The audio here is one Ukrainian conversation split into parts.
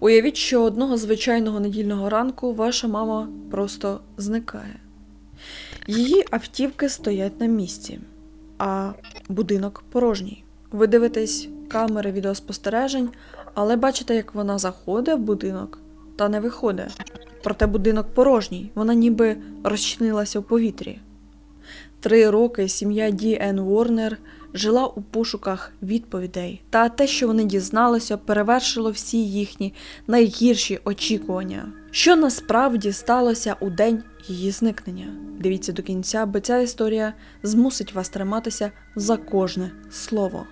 Уявіть, що одного звичайного недільного ранку ваша мама просто зникає. Її автівки стоять на місці, а будинок порожній. Ви дивитесь камери відеоспостережень, але бачите, як вона заходить в будинок та не виходить. Проте будинок порожній, вона ніби розчинилася в повітрі. Три роки сім'я Ді Ен Уорнер жила у пошуках відповідей, та те, що вони дізналися, перевершило всі їхні найгірші очікування. Що насправді сталося у день її зникнення? Дивіться до кінця, бо ця історія змусить вас триматися за кожне слово.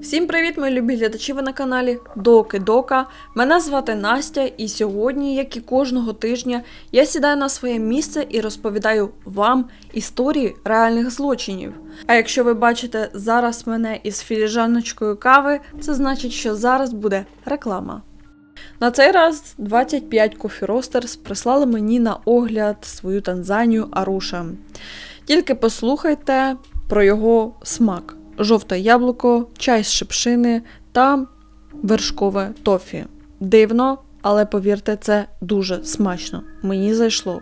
Всім привіт, мої любі глядачі! Ви на каналі Доки Дока. Мене звати Настя, і сьогодні, як і кожного тижня, я сідаю на своє місце і розповідаю вам історії реальних злочинів. А якщо ви бачите зараз мене із філіжаночкою кави, це значить, що зараз буде реклама. На цей раз 25 Coffee Roasters прислали мені на огляд свою Танзанію Аруша. Тільки послухайте про його смак: жовте яблуко, чай з шипшини та вершкове тофі. Дивно, але повірте, це дуже смачно. Мені зайшло.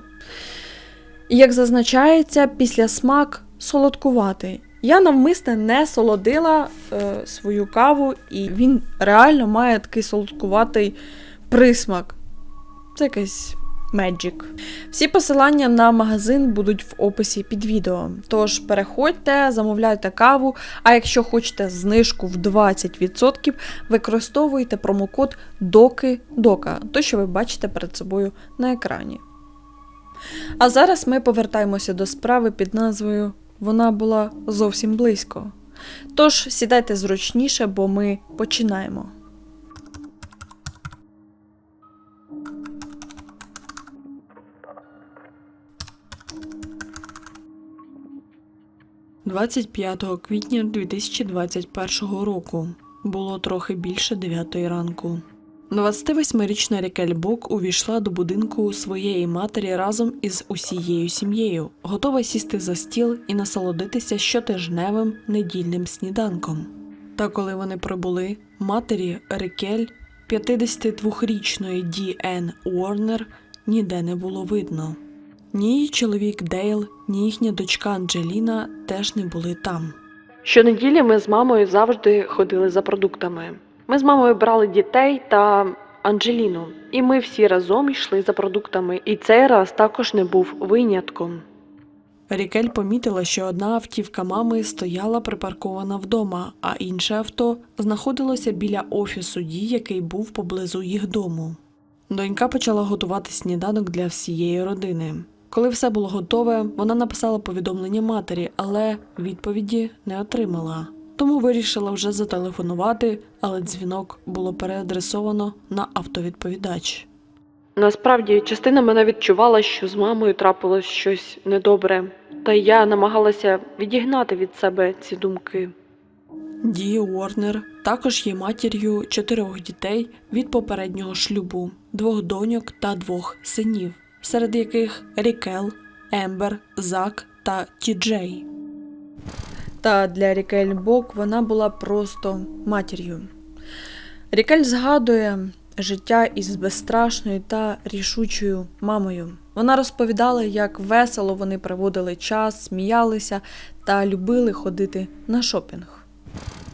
Як зазначається, після смак солодкуватий. Я навмисне не солодила е, свою каву, і він реально має такий солодкуватий присмак. Це якийсь Magic. Всі посилання на магазин будуть в описі під відео. Тож переходьте, замовляйте каву, а якщо хочете знижку в 20%, використовуйте промокод DOKI-DOKA, то що ви бачите перед собою на екрані. А зараз ми повертаємося до справи під назвою Вона була зовсім близько. Тож сідайте зручніше, бо ми починаємо. – 25 квітня 2021 року було трохи більше 9 ранку. 28-річна Рікель Бок увійшла до будинку своєї матері разом із усією сім'єю, готова сісти за стіл і насолодитися щотижневим недільним сніданком. Та коли вони прибули, матері Рікель, 52-річної Ді Ен Уорнер, ніде не було видно. Ні її чоловік Дейл, ні їхня дочка Анджеліна теж не були там. Щонеділі ми з мамою завжди ходили за продуктами. Ми з мамою брали дітей та Анджеліну, і ми всі разом йшли за продуктами, і цей раз також не був винятком. Рікель помітила, що одна автівка мами стояла припаркована вдома, а інше авто знаходилося біля офісу Ді, який був поблизу їх дому. Донька почала готувати сніданок для всієї родини. Коли все було готове, вона написала повідомлення матері, але відповіді не отримала. Тому вирішила вже зателефонувати, але дзвінок було переадресовано на автовідповідач. Насправді, частина мене відчувала, що з мамою трапилось щось недобре, та я намагалася відігнати від себе ці думки. Ді Уорнер також є матір'ю чотирьох дітей від попереднього шлюбу, двох доньок та двох синів, серед яких Рікел, Ембер, Зак та Ті-Джей. Та для Рікель Бок вона була просто матір'ю. Рікель згадує життя із безстрашною та рішучою мамою. Вона розповідала, як весело вони проводили час, сміялися та любили ходити на шопінг.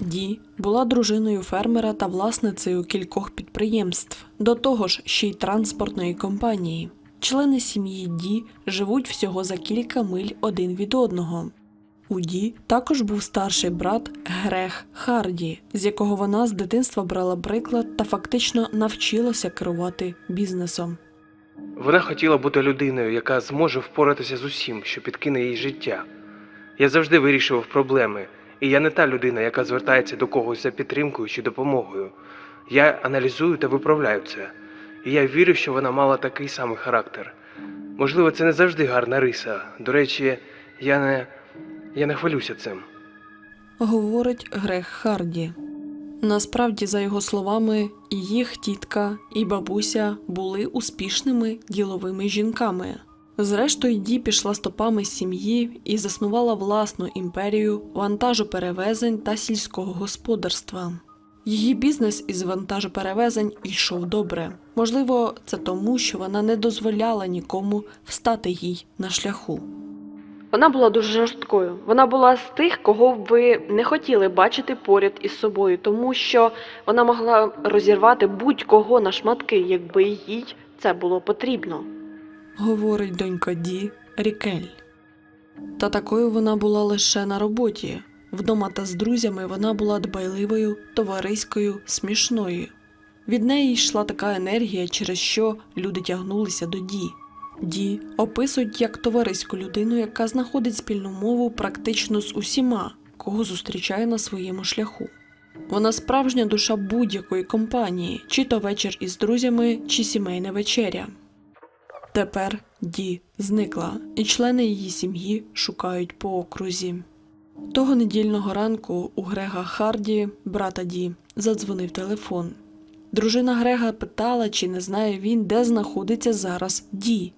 Ді була дружиною фермера та власницею кількох підприємств, до того ж ще й транспортної компанії. Члени сім'ї Ді живуть всього за кілька миль один від одного. У Ді також був старший брат Грех Харді, з якого вона з дитинства брала приклад та фактично навчилася керувати бізнесом. Вона хотіла бути людиною, яка зможе впоратися з усім, що підкине їй життя. Я завжди вирішував проблеми, і я не та людина, яка звертається до когось за підтримкою чи допомогою. Я аналізую та виправляю це. І я вірю, що вона мала такий самий характер. Можливо, це не завжди гарна риса. До речі, я не, я не хвалюся цим. говорить Грег Харді. Насправді, за його словами, їх тітка і бабуся були успішними діловими жінками. Зрештою, Ді пішла стопами сім'ї і заснувала власну імперію вантажоперевезень та сільського господарства. Її бізнес із вантажоперевезень йшов добре. Можливо, це тому, що вона не дозволяла нікому встати їй на шляху. Вона була дуже жорсткою. Вона була з тих, кого б ви не хотіли бачити поряд із собою, тому що вона могла розірвати будь-кого на шматки, якби їй це було потрібно. говорить донька Ді Рікель. Та такою вона була лише на роботі. Вдома та з друзями вона була дбайливою, товариською, смішною. Від неї йшла така енергія, через що люди тягнулися до Ді. Ді описують як товариську людину, яка знаходить спільну мову практично з усіма, кого зустрічає на своєму шляху. Вона справжня душа будь-якої компанії, чи то вечір із друзями, чи сімейна вечеря. Тепер Ді зникла, і члени її сім'ї шукають по окрузі. Того недільного ранку у Грега Харді, брата Ді, задзвонив телефон. Дружина Грега питала, чи не знає він, де знаходиться зараз Ді.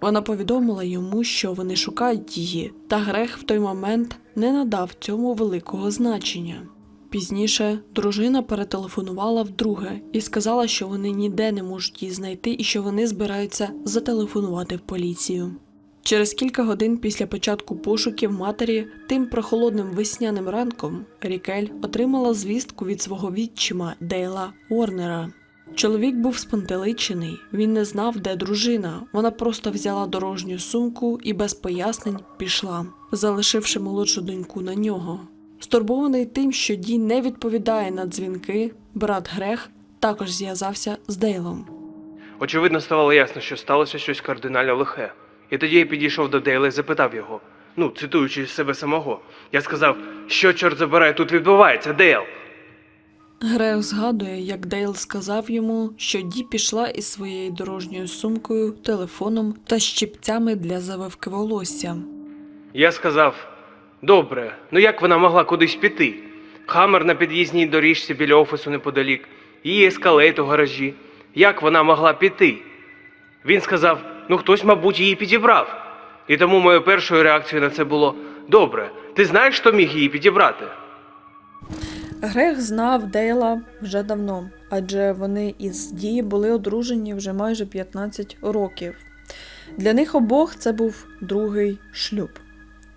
Вона повідомила йому, що вони шукають її, та Грег в той момент не надав цьому великого значення. Пізніше дружина перетелефонувала вдруге і сказала, що вони ніде не можуть її знайти і що вони збираються зателефонувати в поліцію. Через кілька годин після початку пошуків матері, тим прохолодним весняним ранком, Рікель отримала звістку від свого відчима Дейла Уорнера. Чоловік був спантеличений, він не знав, де дружина. Вона просто взяла дорожню сумку і без пояснень пішла, залишивши молодшу доньку на нього. Стурбований тим, що Ді не відповідає на дзвінки, брат Грег також зв'язався з Дейлом. Очевидно, ставало ясно, що сталося щось кардинально лихе. І тоді я підійшов до Дейла і запитав його, ну, цитуючи себе самого. Я сказав, що чорт забирає, тут відбувається, Дейл. Грег згадує, як Дейл сказав йому, що Ді пішла із своєю дорожньою сумкою, телефоном та щипцями для завивки волосся. Я сказав: добре, ну як вона могла кудись піти? Хамер на під'їзній доріжці біля офісу неподалік, її ескалейт у гаражі. Як вона могла піти? Він сказав: ну хтось, мабуть, її підібрав. І тому моєю першою реакцією на це було: добре, ти знаєш, хто міг її підібрати? Грег знав Дейла вже давно, адже вони із Ді були одружені вже майже 15 років. Для них обох це був другий шлюб.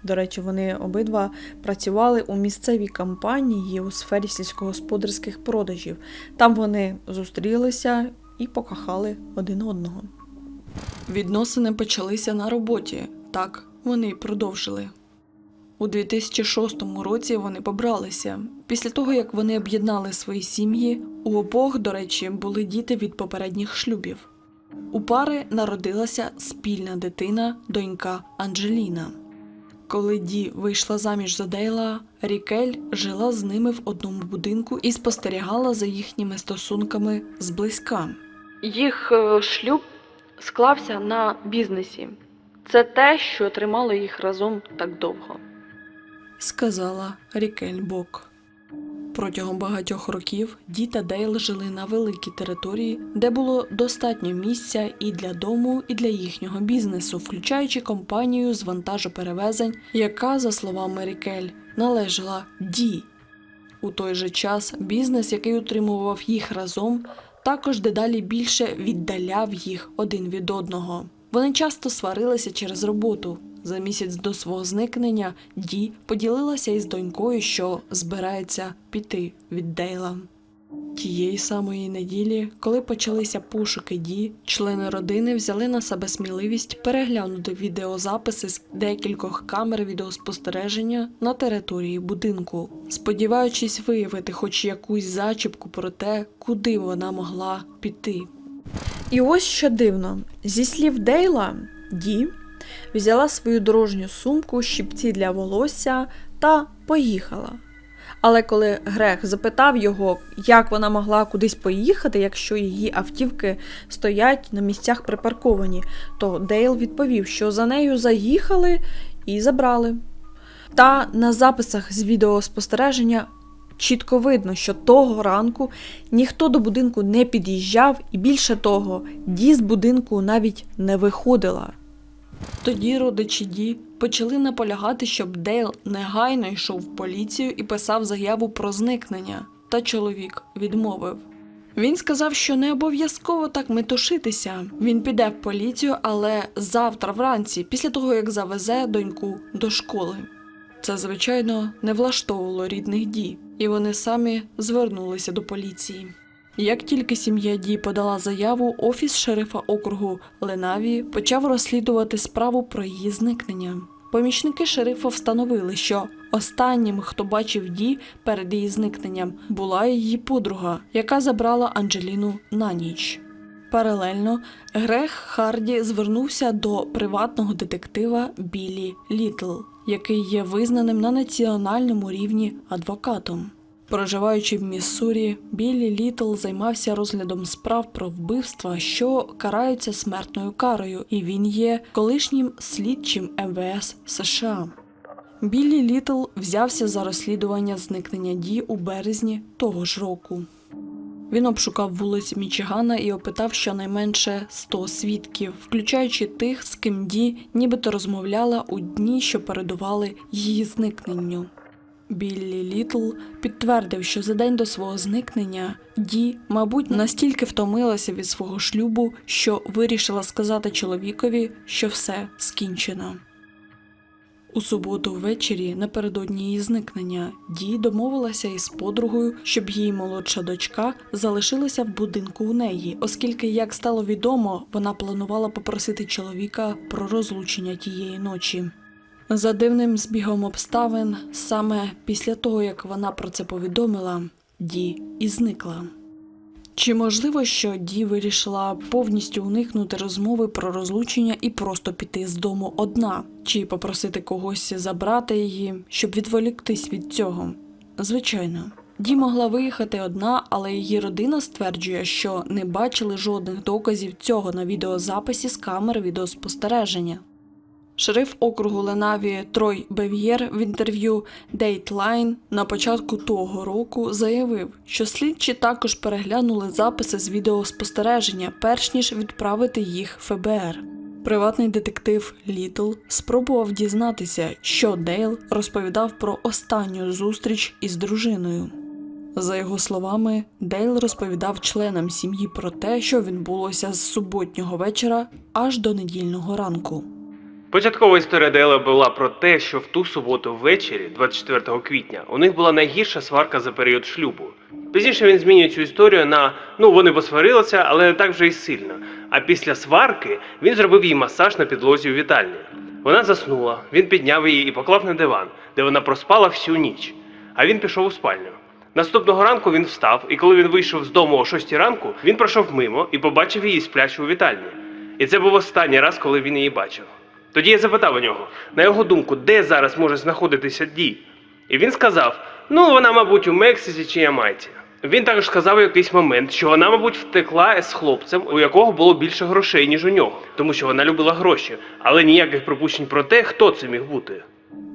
До речі, вони обидва працювали у місцевій компанії у сфері сільськогосподарських продажів. Там вони зустрілися і покохали один одного. Відносини почалися на роботі, так вони й продовжили. У 2006 році вони побралися. Після того, як вони об'єднали свої сім'ї, у обох, до речі, були діти від попередніх шлюбів. У пари народилася спільна дитина, донька Анджеліна. Коли Ді вийшла заміж за Дейла, Рікель жила з ними в одному будинку і спостерігала за їхніми стосунками зблизька. Їх е, шлюб склався на бізнесі. Це те, що тримало їх разом так довго. сказала Рікель Бок. Протягом багатьох років Ді та Дейл жили на великій території, де було достатньо місця і для дому, і для їхнього бізнесу, включаючи компанію з вантажоперевезень, яка, за словами Рікель, належала Ді. У той же час бізнес, який утримував їх разом, також дедалі більше віддаляв їх один від одного. Вони часто сварилися через роботу. За місяць до свого зникнення Ді поділилася із донькою, що збирається піти від Дейла. Тієї самої неділі, коли почалися пошуки Ді, члени родини взяли на себе сміливість переглянути відеозаписи з декількох камер відеоспостереження на території будинку, сподіваючись виявити хоч якусь зачіпку про те, куди вона могла піти. І ось що дивно: зі слів Дейла, Ді взяла свою дорожню сумку, щипці для волосся та поїхала. Але коли Грег запитав його, як вона могла кудись поїхати, якщо її автівки стоять на місцях припарковані, то Дейл відповів, що за нею заїхали і забрали. Та на записах з відеоспостереження чітко видно, що того ранку ніхто до будинку не під'їжджав, і більше того, Ді з будинку навіть не виходила. Тоді родичі Ді почали наполягати, щоб Дейл негайно йшов в поліцію і писав заяву про зникнення. та чоловік відмовив. Він сказав, що не обов'язково так метушитися. Він піде в поліцію, але завтра вранці, після того як завезе доньку до школи. Це, звичайно, не влаштовувало рідних Ді, і вони самі звернулися до поліції. Як тільки сім'я Ді подала заяву, офіс шерифа округу Ленаві почав розслідувати справу про її зникнення. Помічники шерифа встановили, що останнім, хто бачив Ді перед її зникненням, була її подруга, яка забрала Анджеліну на ніч. Паралельно Грег Харді звернувся до приватного детектива Білі Літл, який є визнаним на національному рівні адвокатом. Проживаючи в Міссурі, Білі Літл займався розглядом справ про вбивства, що караються смертною карою, і він є колишнім слідчим МВС США. Білі Літл взявся за розслідування зникнення Ді у березні того ж року. Він обшукав вулиці Мічигана і опитав щонайменше 100 свідків, включаючи тих, з ким Ді нібито розмовляла у дні, що передували її зникненню. Біллі Літл підтвердив, що за день до свого зникнення Ді, мабуть, настільки втомилася від свого шлюбу, що вирішила сказати чоловікові, що все скінчено. У суботу ввечері, напередодні її зникнення, Ді домовилася із подругою, щоб її молодша дочка залишилася в будинку у неї, оскільки, як стало відомо, вона планувала попросити чоловіка про розлучення тієї ночі. За дивним збігом обставин, саме після того, як вона про це повідомила, Ді і зникла. Чи можливо, що Ді вирішила повністю уникнути розмови про розлучення і просто піти з дому одна, чи попросити когось забрати її, щоб відволіктись від цього? Звичайно. Ді могла виїхати одна, але її родина стверджує, що не бачили жодних доказів цього на відеозаписі з камер відеоспостереження. Шериф округу Ленаві Трой Бев'єр в інтерв'ю Dateline на початку того року заявив, що слідчі також переглянули записи з відеоспостереження, перш ніж відправити їх ФБР. Приватний детектив Літл спробував дізнатися, що Дейл розповідав про останню зустріч із дружиною. За його словами, Дейл розповідав членам сім'ї про те, що відбулося з суботнього вечора аж до недільного ранку. Початкова історія Дейла була про те, що в ту суботу ввечері, 24 квітня, у них була найгірша сварка за період шлюбу. Пізніше він змінює цю історію на ну вони посварилися, але не так вже й сильно. А після сварки він зробив їй масаж на підлозі у вітальні. Вона заснула, він підняв її і поклав на диван, де вона проспала всю ніч. А він пішов у спальню. Наступного ранку він встав, і коли він вийшов з дому о 6 ранку, він пройшов мимо і побачив її сплячу у вітальні. І це був останній раз, коли він її бачив. Тоді я запитав у нього, на його думку, де зараз може знаходитися Ді. І він сказав: ну, вона, мабуть, у Мексиці чи Ямайці. Він також сказав у якийсь момент, що вона, мабуть, втекла з хлопцем, у якого було більше грошей, ніж у нього, тому що вона любила гроші, але ніяких припущень про те, хто це міг бути.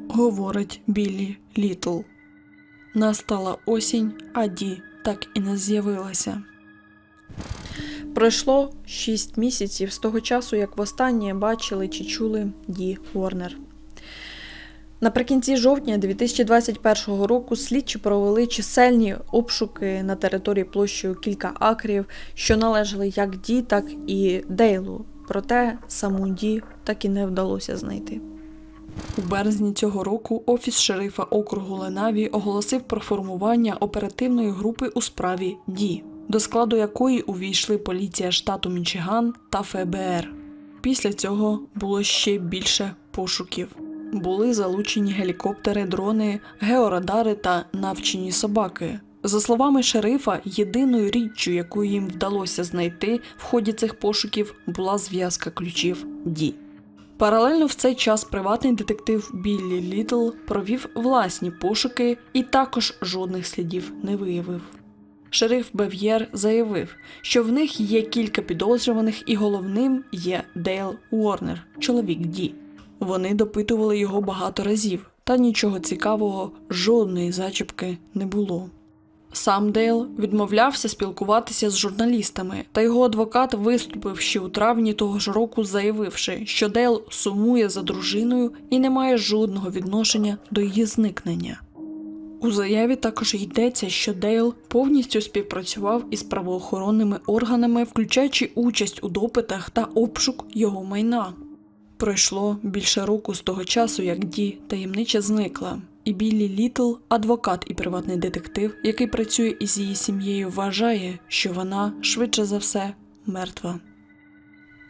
говорить Біллі Літл. Настала осінь, а Ді так і не з'явилася. Пройшло 6 місяців з того часу, як востаннє бачили чи чули Ді Уорнер. Наприкінці жовтня 2021 року слідчі провели чисельні обшуки на території площею кілька акрів, що належали як Ді, так і Дейлу. Проте саму Ді так і не вдалося знайти. У березні цього року офіс шерифа округу Ленаві оголосив про формування оперативної групи у справі Ді, до складу якої увійшли поліція штату Мічиган та ФБР. Після цього було ще більше пошуків. Були залучені гелікоптери, дрони, георадари та навчені собаки. За словами шерифа, єдиною річчю, яку їм вдалося знайти в ході цих пошуків, була зв'язка ключів Ді. Паралельно в цей час приватний детектив Біллі Літл провів власні пошуки і також жодних слідів не виявив. Шериф Бев'єр заявив, що в них є кілька підозрюваних, і головним є Дейл Уорнер, чоловік Ді. Вони допитували його багато разів, та нічого цікавого, жодної зачіпки не було. Сам Дейл відмовлявся спілкуватися з журналістами, та його адвокат виступив ще у травні того ж року, заявивши, що Дейл сумує за дружиною і не має жодного відношення до її зникнення. У заяві також йдеться, що Дейл повністю співпрацював із правоохоронними органами, включаючи участь у допитах та обшук його майна. Пройшло більше року з того часу, як Ді таємниче зникла, і Біллі Літл, адвокат і приватний детектив, який працює із її сім'єю, вважає, що вона швидше за все мертва.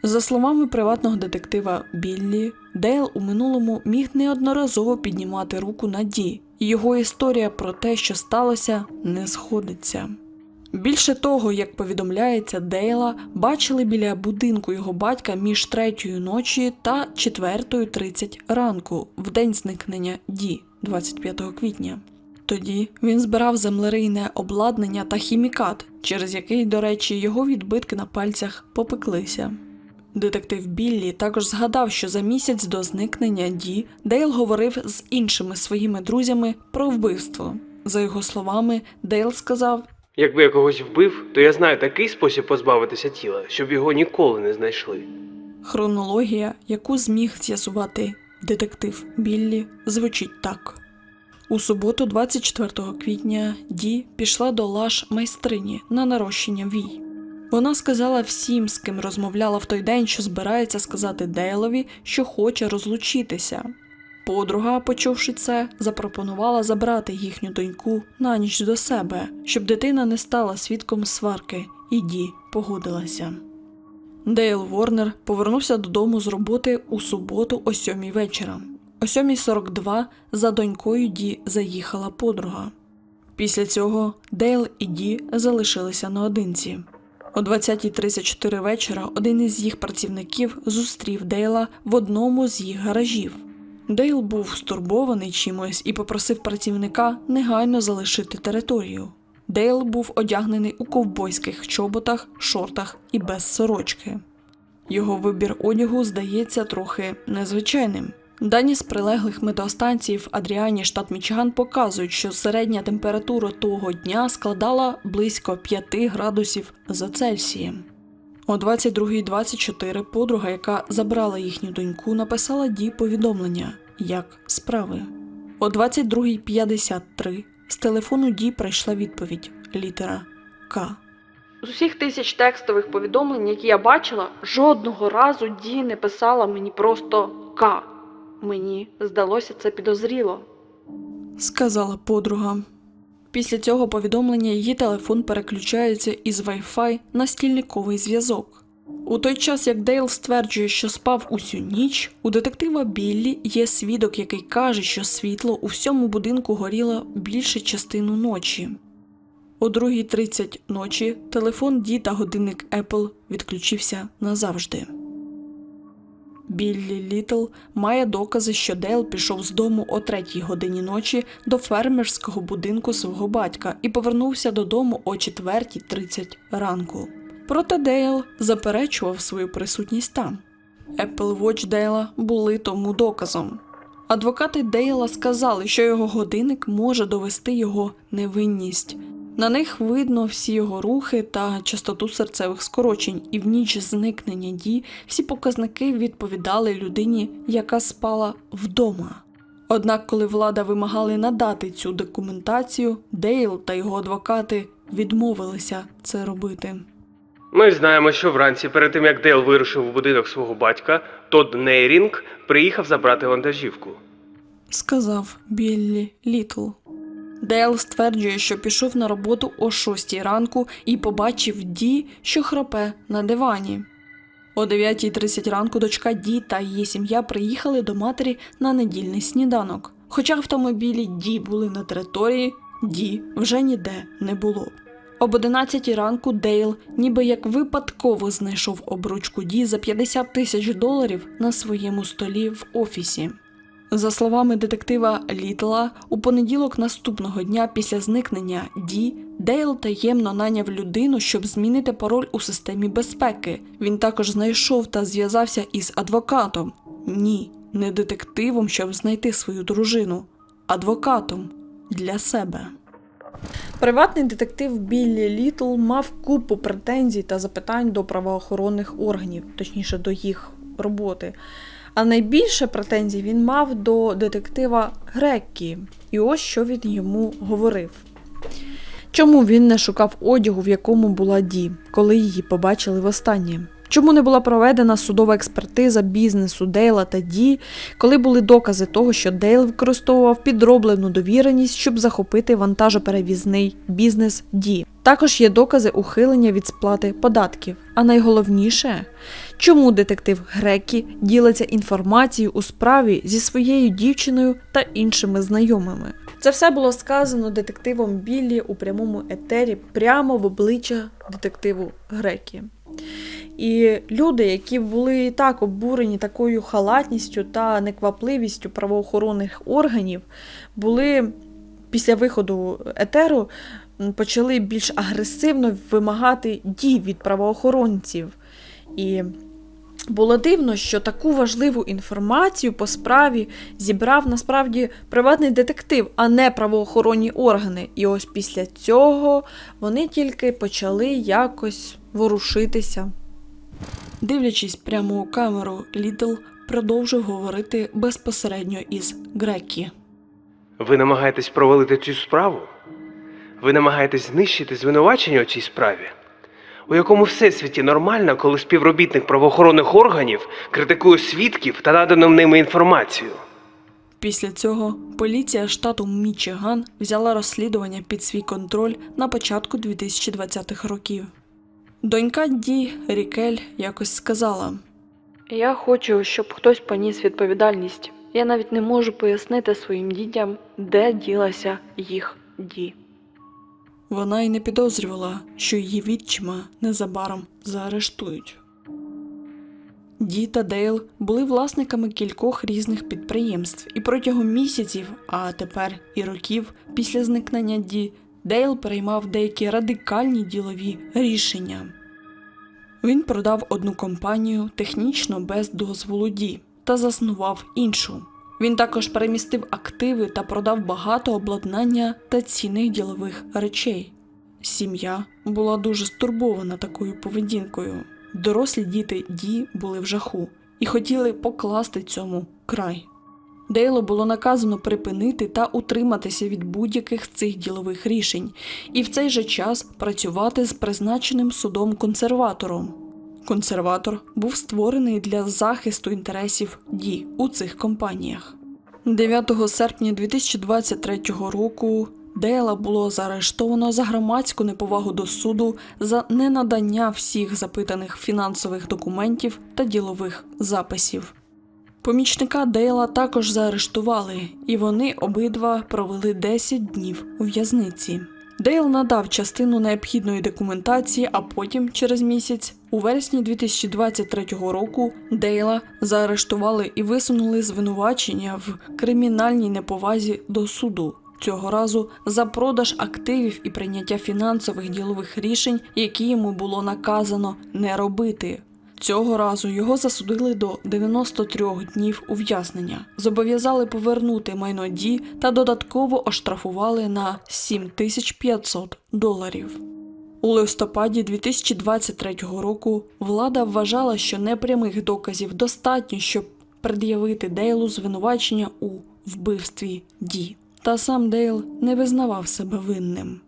За словами приватного детектива Біллі, Дейл у минулому міг неодноразово піднімати руку на Ді, і його історія про те, що сталося, не сходиться. Більше того, як повідомляється, Дейла бачили біля будинку його батька між третьою ночі та 4.30 ранку, в день зникнення Ді, 25 квітня. Тоді він збирав землерийне обладнання та хімікат, через який, до речі, його відбитки на пальцях попеклися. Детектив Біллі також згадав, що за місяць до зникнення Ді Дейл говорив з іншими своїми друзями про вбивство. За його словами, Дейл сказав, Якби я когось вбив, то я знаю такий спосіб позбавитися тіла, щоб його ніколи не знайшли. Хронологія, яку зміг з'ясувати детектив Біллі, звучить так. У суботу, 24 квітня, Ді пішла до лаш майстрині на нарощення вій. Вона сказала всім, з ким розмовляла в той день, що збирається сказати Дейлові, що хоче розлучитися. Подруга, почувши це, запропонувала забрати їхню доньку на ніч до себе, щоб дитина не стала свідком сварки, і Ді погодилася. Дейл Ворнер повернувся додому з роботи у суботу о сьомій вечора. О 7.42 за донькою Ді заїхала подруга. Після цього Дейл і Ді залишилися наодинці. О 20.34 вечора один із їх працівників зустрів Дейла в одному з їх гаражів. Дейл був стурбований чимось і попросив працівника негайно залишити територію. Дейл був одягнений у ковбойських чоботах, шортах і без сорочки. Його вибір одягу здається трохи незвичайним. Дані з прилеглих метеостанцій в Адріані, штат Мічиган, показують, що середня температура того дня складала близько 5 градусів за Цельсієм. О 22.24 подруга, яка забрала їхню доньку, написала Ді повідомлення як справи. О 22.53 з телефону Ді прийшла відповідь літера К. З усіх тисяч текстових повідомлень, які я бачила, жодного разу Ді не писала мені просто К. Мені здалося це підозріло. сказала подруга. Після цього повідомлення її телефон переключається із Wi-Fi на стільниковий зв'язок. У той час, як Дейл стверджує, що спав усю ніч, у детектива Біллі є свідок, який каже, що світло у всьому будинку горіло більше частину ночі. О 2.30 ночі телефон Ді та годинник Apple відключився назавжди. Біллі Літл має докази, що Дейл пішов з дому о третій годині ночі до фермерського будинку свого батька і повернувся додому о 4.30 ранку. Проте Дейл заперечував свою присутність там. Apple Watch Дейла були тому доказом. Адвокати Дейла сказали, що його годинник може довести його невинність. На них видно всі його рухи та частоту серцевих скорочень, і в ніч зникнення Ді всі показники відповідали людині, яка спала вдома. Однак, коли влада вимагали надати цю документацію, Дейл та його адвокати відмовилися це робити. Ми знаємо, що вранці, перед тим як Дейл вирушив у будинок свого батька, Тодд Нейрінг приїхав забрати вантажівку. сказав Біллі Літл. Дейл стверджує, що пішов на роботу о 6 ранку і побачив Ді, що хропе на дивані. О 9.30 ранку дочка Ді та її сім'я приїхали до матері на недільний сніданок. Хоча автомобілі Ді були на території, Ді вже ніде не було. Об 11 ранку Дейл ніби як випадково знайшов обручку Ді за 50 тисяч доларів на своєму столі в офісі. За словами детектива Літла, у понеділок наступного дня після зникнення Ді Дейл таємно наняв людину, щоб змінити пароль у системі безпеки. Він також знайшов та зв'язався із адвокатом. Ні, не детективом, щоб знайти свою дружину, адвокатом для себе. Приватний детектив Біллі Літл мав купу претензій та запитань до правоохоронних органів, точніше до їх роботи. А найбільше претензій він мав до детектива Греккі. І ось що він йому говорив. Чому він не шукав одягу, в якому була Ді, коли її побачили востаннє? Чому не була проведена судова експертиза бізнесу Дейла та Ді, коли були докази того, що Дейл використовував підроблену довіреність, щоб захопити вантажоперевізний бізнес Ді? Також є докази ухилення від сплати податків. А найголовніше, чому детектив Грекі ділиться інформацією у справі зі своєю дівчиною та іншими знайомими. Це все було сказано детективом Біллі у прямому етері прямо в обличчя детективу Грекі. І люди, які були і так обурені такою халатністю та неквапливістю правоохоронних органів, були після виходу етеру почали більш агресивно вимагати дій від правоохоронців. І було дивно, що таку важливу інформацію по справі зібрав насправді приватний детектив, а не правоохоронні органи. І ось після цього вони тільки почали якось ворушитися. Дивлячись прямо у камеру, Лідл продовжив говорити безпосередньо із Грекі. Ви намагаєтесь провалити цю справу? Ви намагаєтесь знищити звинувачення у цій справі? У якому всесвіті нормально, коли співробітник правоохоронних органів критикує свідків та надану ними інформацію? Після цього поліція штату Мічиган взяла розслідування під свій контроль на початку 2020-х років. Донька Ді Рікель якось сказала: Я хочу, щоб хтось поніс відповідальність. Я навіть не можу пояснити своїм дітям, де ділася їх ді. Вона й не підозрювала, що її відчима незабаром заарештують. Ді та Дейл були власниками кількох різних підприємств, і протягом місяців, а тепер і років після зникнення Ді, Дейл приймав деякі радикальні ділові рішення. Він продав одну компанію технічно без дозволу Ді та заснував іншу. Він також перемістив активи та продав багато обладнання та цінних ділових речей. Сім'я була дуже стурбована такою поведінкою. Дорослі діти Ді були в жаху і хотіли покласти цьому край. Дейло було наказано припинити та утриматися від будь-яких цих ділових рішень, і в цей же час працювати з призначеним судом консерватором. Консерватор був створений для захисту інтересів Ді у цих компаніях. 9 серпня 2023 року Дейла було заарештовано за громадську неповагу до суду за ненадання всіх запитаних фінансових документів та ділових записів. Помічника Дейла також заарештували, і вони обидва провели 10 днів у в'язниці. Дейл надав частину необхідної документації, а потім, через місяць, у вересні 2023 року, Дейла заарештували і висунули звинувачення в кримінальній неповазі до суду. Цього разу за продаж активів і прийняття фінансових ділових рішень, які йому було наказано не робити. Цього разу його засудили до 93 днів ув'язнення, зобов'язали повернути майно Ді та додатково оштрафували на 7500 доларів. У листопаді 2023 року влада вважала, що непрямих доказів достатньо, щоб пред'явити Дейлу звинувачення у вбивстві Ді. Та сам Дейл не визнавав себе винним.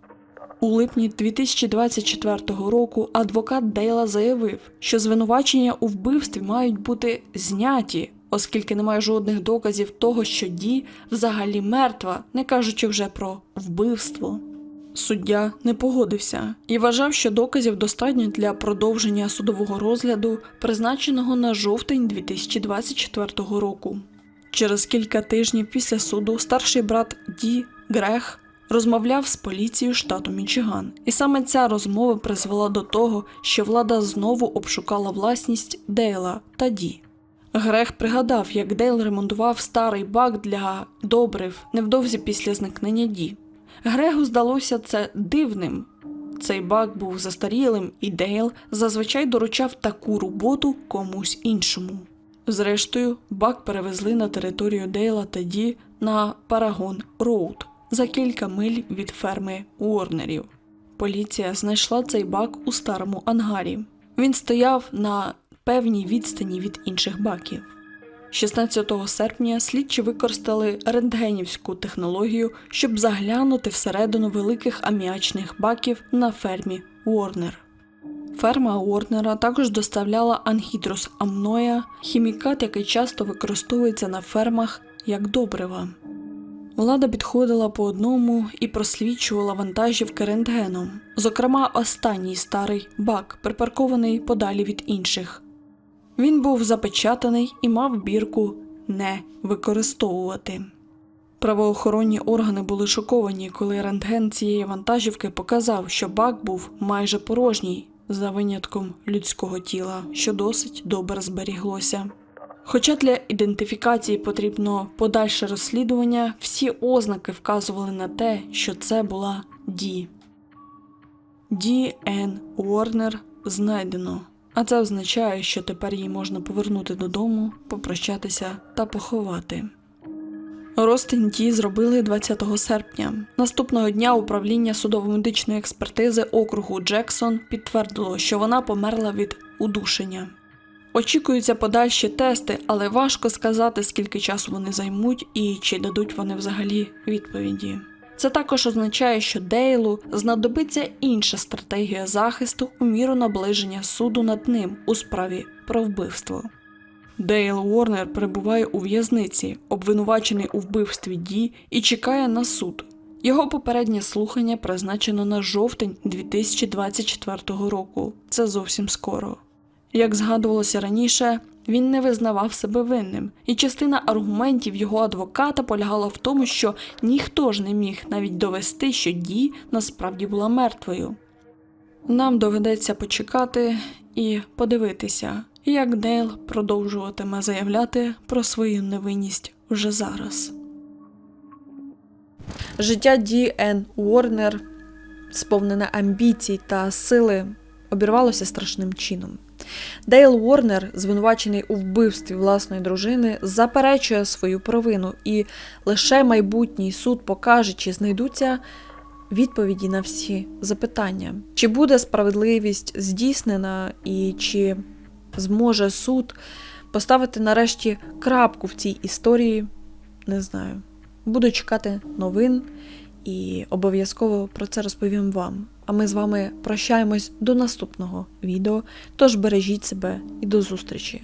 У липні 2024 року адвокат Дейла заявив, що звинувачення у вбивстві мають бути зняті, оскільки немає жодних доказів того, що Ді взагалі мертва, не кажучи вже про вбивство. Суддя не погодився і вважав, що доказів достатньо для продовження судового розгляду, призначеного на жовтень 2024 року. Через кілька тижнів після суду старший брат Ді Грех розмовляв з поліцією штату Мічиган, і саме ця розмова призвела до того, що влада знову обшукала власність Дейла та Ді. Грех пригадав, як Дейл ремонтував старий бак для добрив невдовзі після зникнення Ді. Грегу здалося це дивним. Цей бак був застарілим, і Дейл зазвичай доручав таку роботу комусь іншому. Зрештою, бак перевезли на територію Дейла та Ді на Парагон Роуд за кілька миль від ферми Уорнерів. Поліція знайшла цей бак у старому ангарі. Він стояв на певній відстані від інших баків. 16 серпня слідчі використали рентгенівську технологію, щоб заглянути всередину великих аміачних баків на фермі Уорнер. Ферма Уорнера також доставляла анхітрус амноя, хімікат, який часто використовується на фермах як добрива. Влада підходила по одному і просвічувала вантажівки рентгеном, зокрема, останній старий бак, припаркований подалі від інших. Він був запечатаний і мав бірку не використовувати. Правоохоронні органи були шоковані, коли рентген цієї вантажівки показав, що бак був майже порожній, за винятком людського тіла, що досить добре зберіглося. Хоча для ідентифікації потрібно подальше розслідування, всі ознаки вказували на те, що це була Ді. Ді Ен Уорнер знайдено. А це означає, що тепер її можна повернути додому, попрощатися та поховати. Розтин Ді зробили 20 серпня. Наступного дня управління судово-медичної експертизи округу Джексон підтвердило, що вона померла від удушення. Очікуються подальші тести, але важко сказати, скільки часу вони займуть і чи дадуть вони взагалі відповіді. Це також означає, що Дейлу знадобиться інша стратегія захисту у міру наближення суду над ним у справі про вбивство. Дейл Уорнер перебуває у в'язниці, обвинувачений у вбивстві Ді і чекає на суд. Його попереднє слухання призначено на жовтень 2024 року. Це зовсім скоро. Як згадувалося раніше, він не визнавав себе винним, і частина аргументів його адвоката полягала в тому, що ніхто ж не міг навіть довести, що Ді насправді була мертвою. Нам доведеться почекати і подивитися, як Дейл продовжуватиме заявляти про свою невинність вже зараз. Життя Ді Ен Уорнер, сповнене амбіцій та сили, обірвалося страшним чином. Дейл Уорнер, звинувачений у вбивстві власної дружини, заперечує свою провину, і лише майбутній суд покаже, чи знайдуться відповіді на всі запитання, чи буде справедливість здійснена, і чи зможе суд поставити нарешті крапку в цій історії, не знаю. Буду чекати новин і обов'язково про це розповім вам. А ми з вами прощаємось до наступного відео. Тож бережіть себе і до зустрічі!